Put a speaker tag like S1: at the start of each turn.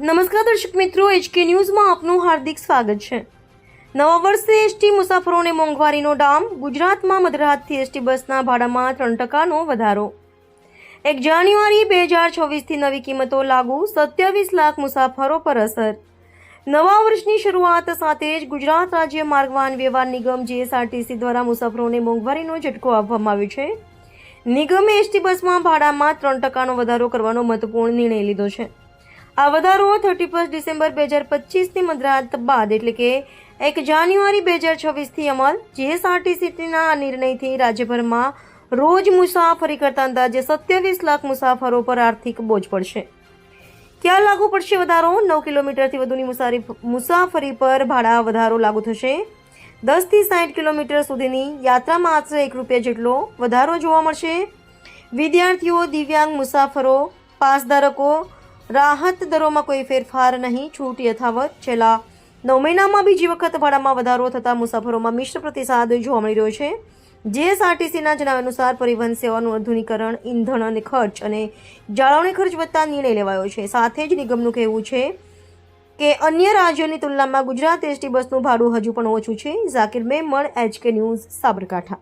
S1: નમસ્કાર દર્શક મિત્રો એચકે ન્યૂઝમાં આપનું હાર્દિક સ્વાગત છે. નવા વર્ષે એસટી મુસાફરોને મોંઘવારીનો ડામ ગુજરાતમાં મધરાતથી એસટી બસના ભાડામાં ત્રણ ટકાનો વધારો. એક જાન્યુઆરી બે હજાર છવ્વીસથી નવી કિંમતો લાગુ, સત્યાવીસ લાખ મુસાફરો પર અસર. નવા વર્ષની શરૂઆત સાથે જ ગુજરાત રાજ્ય માર્ગ વાહન વ્યવહાર નિગમ જીએસઆરટીસી દ્વારા મુસાફરોને મોંઘવારીનો ઝટકો આપવામાં આવ્યો છે. નિગમે એસટી બસમાં ભાડામાં ત્રણ ટકાનો વધારો કરવાનો મહત્વપૂર્ણ નિર્ણય લીધો છે. આ વધારો થર્ટી ફર્સ્ટ ડિસેમ્બર બે હજાર પચીસની મધરાત બાદ, એટલે કે એક જાન્યુઆરી બે હજાર છવ્વીસથી અમલ જીએસઆરટીસીના આ નિર્ણયથી રાજ્યભરમાં રોજ મુસાફરી કરતા અંદાજે સત્યાવીસ લાખ મુસાફરો પર આર્થિક બોજ પડશે. ક્યાં લાગુ પડશે વધારો? નવ કિલોમીટરથી વધુની મુસારી મુસાફરી પર ભાડા વધારો લાગુ થશે. દસથી સાઠ કિલોમીટર સુધીની યાત્રામાં આશરે એક રૂપિયા જેટલો વધારો જોવા મળશે. વિદ્યાર્થીઓ, દિવ્યાંગ મુસાફરો પાસ ધારકો રાહત દરોમાં કોઈ ફેરફાર નહીં, છૂટ યથાવત. છેલ્લા નવ મહિનામાં બીજી વખત ભાડામાં વધારો થતાં મુસાફરોમાં મિશ્ર પ્રતિસાદ જોવા મળી રહ્યો છે. જીએસઆરટીસીના જણાવ્યા અનુસાર પરિવહન સેવાનું આધુનિકરણ ઇંધણ અને ખર્ચ અને જાળવણી ખર્ચ વધતા નિર્ણય લેવાયો છે. સાથે જ નિગમનું કહેવું છે કે અન્ય રાજ્યોની તુલનામાં ગુજરાત એસટી બસનું ભાડું હજુ પણ ઓછું છે. Zakir Memon, HK news, Sabarkantha.